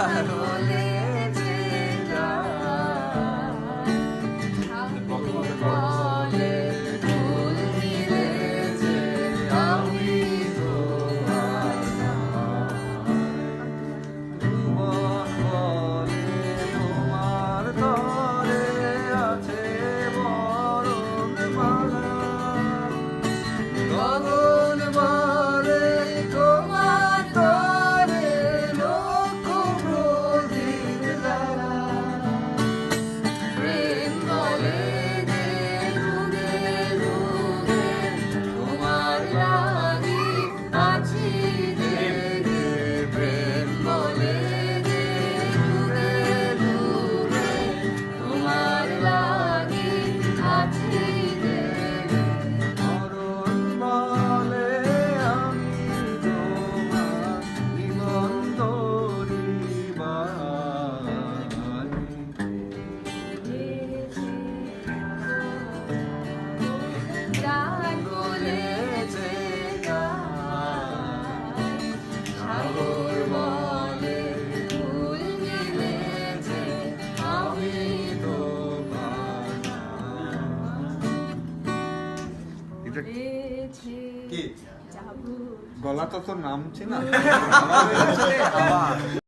Yeah. কি? গলাটা তো নামছে না